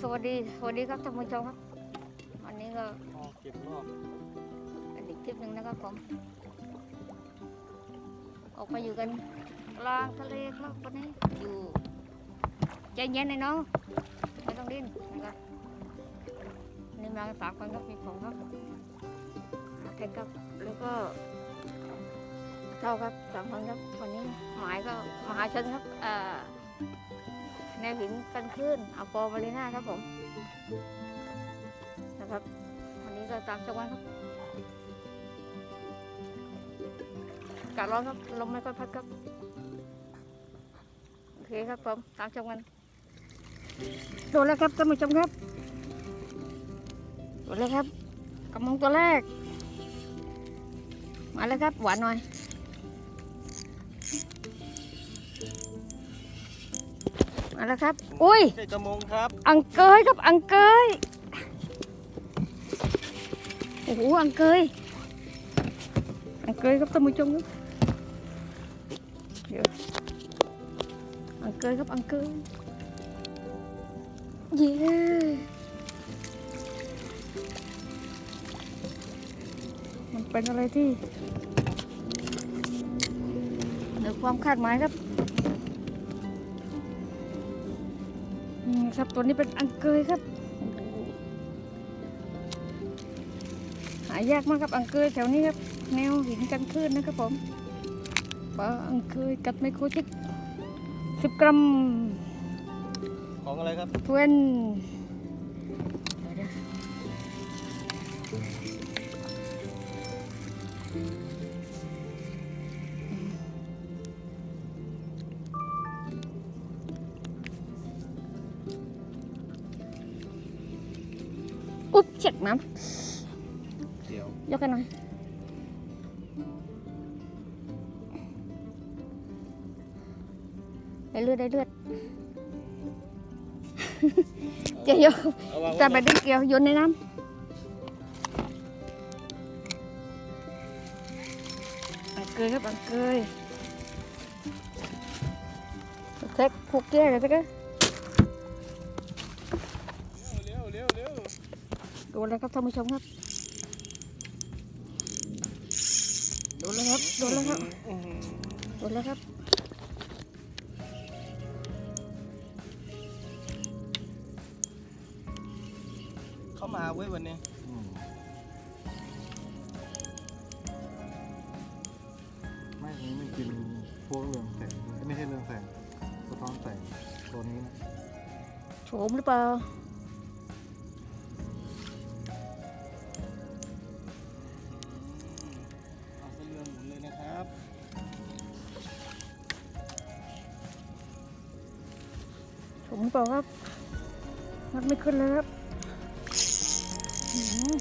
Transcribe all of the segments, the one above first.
สวัสดีสวัสดีครับท่านผู้ชมครับวันนี้ก็ออกเก็บรอบเป็นอีกคลิปหนึ่งนะครับผมออกมาอยู่กันกลางทะเลครับวันนี้อยู่ใจเย็นเลยน้องไม่ต้องดิ้นนะครับนี่มาสามคนครับมีผมครับเทนครับแล้วก็เท่าครับสามคนครับวันนี้หมายก็มหาชนครับเอ่อ แนวหินกันคลื่นอัลโปมารีน่าครับผมนะครับวันนี้ก็ตามจังหวะครับกาศร้อนครับลมไม่ค่อยพัดครับโอเคครับผมตามจังหวะโดนแล้วครับท่านผู้ชมครับโดนแล้วครับกำมงตัวแรกมาแล้วครับหวานหน่อย มาแล้วครับ อุ้ย ใช่กระมงครับอังเกยครับอังเกย โอ้โหอังเกย อังเกยครับท่านผู้ชมครับเดี๋ยวอังเกยครับอังเกย เย้มันเป็นอะไรที่เหนือความคาดหมายครับ นี่ครับตัวนี้เป็นอังเกยครับ หายากมากครับอังเกยแถวนี้ครับ แนวหินกันคลื่นนะครับผมปลาอังเกยกัดไมโครชิกสิบกรัม ของอะไรครับทวน อุ๊บเช็ดน้เดี๋ยวำยกกันหน่อยได้เลือดได้เลือดเกี่ยวโยนเอาวางจับไปดึงเกี่ยวโยนในน้ำอังเกยครับอังเกยเซ็กผูกเกี้ยเลยสักกัน ดูเลยครับท่านผู้ชมครับดูเลยครับดูเลยครับอื้อหือดูเลยครับเข้ามาเว้ยวันนี้ไม่อันนี้ไม่กินพวกเรืองแสงไม่ใช่เรืองแสงสะท้อนแสงตัวนี้นะโฉมหรือเปล่าเอา โฉมหรือเปล่าครับนัดไม่ขึ้นเลยครับอื้อหือ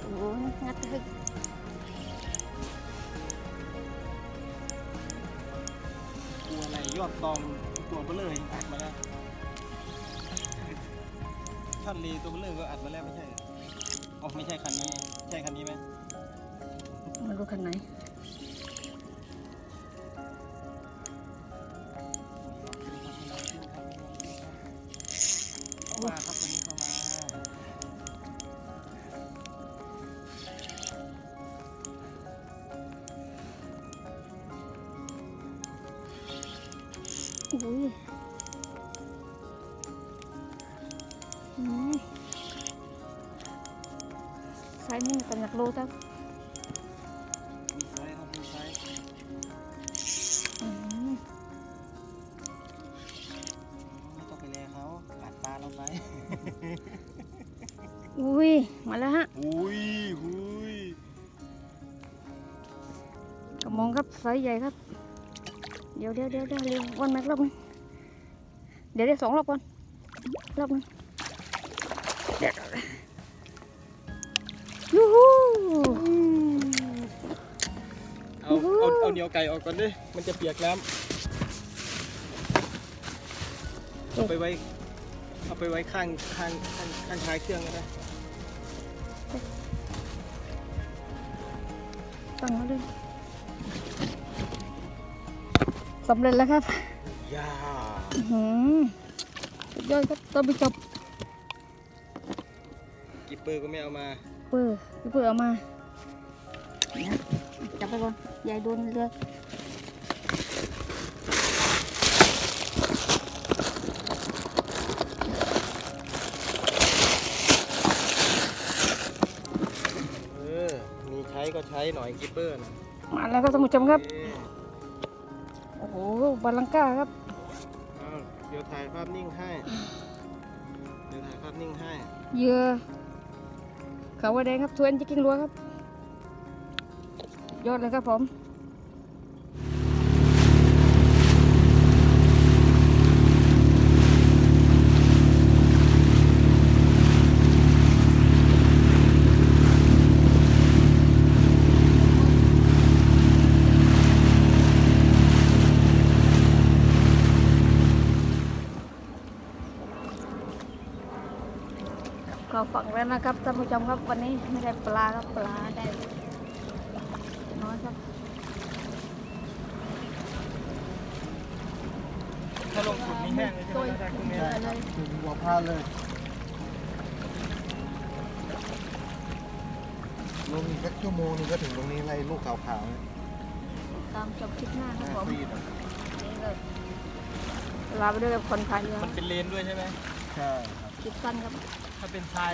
โอ้โหงัดให้ตัวอะไรยอดตองตัวเบลเลยอัดมาแล้ว ท่อนรีตัวเบลเลยก็อัดมาแล้วไม่ใช่เหรออ๋อไม่ใช่คันนี้ ใช่คันนี้ไหมไมาดูคันไหน เข้ามาครับวันนี้เข้ามาอุ้ย ไซส์นี่กันอยากรู้จังมีไซส์ครับมีไซส์อืมไม่ต้องไปแลเขาอัดปลาเราไป อุ้ยมาแล้วฮะหุยหุยกระมองครับไซส์ใหญ่ครับ เดี๋ยวเดี๋ยวเดี๋ยวเดี๋ยวเร็ววันแม็กรอบนึงเดี๋ยวเดี๋ยวสองรอบก่อนรอบนึงเดี๋ยว ยูฮูเอาเอาเอาเหนียวไก่ออกก่อนดิมันจะเปียกน้ำเอาไปไว้ เอาไปไว้ข้างข้างข้างข้างท้ายเครื่องก็ได้ตั้งเขาด้วยสำเร็จแล้วครับยาอื้อหือสุดยอดครับต้นไปจบกิปเปอร์ก็ไม่เอามา เปื้อเปื้อเอามาเนี่ยจับไปก่อนยายโดนเรือเออ มีใช้ก็ใช้หน่อยกิปเปอร์นะมาแล้วครับท่านผู้ชมครับ เอ๊ะโอ้โหบาลังก้าครับ เอาเดี๋ยวถ่ายภาพนิ่งให้ เดี๋ยวถ่ายภาพนิ่งให้ เหยื่อ ขาวแดงครับทวนจะกิ้งรัวครับ ยอดเลยครับผม ก็ ฝังแล้วนะครับท่านผู้ชมครับวันนี้ไม่ได้ปลาครับปลาได้น้อยครับถ้าลงถุงนี้แห้งเลยใช่ไหมถ้าคุณแม่ใช่ครับถึงหัวพลาดเลยลงอีกสักชั่วโมงหนึงก็ถึงตรงนี้ไรลูกขาวๆเนี่ยตามชมคลิปหน้าครับผมซีดอะนี่เลยลาไปด้วยกับคนพายเรือมันเป็นเลนด้วยใช่ไหมใช่ครับคลิปสั้นครับ ถ้าเป็นชาย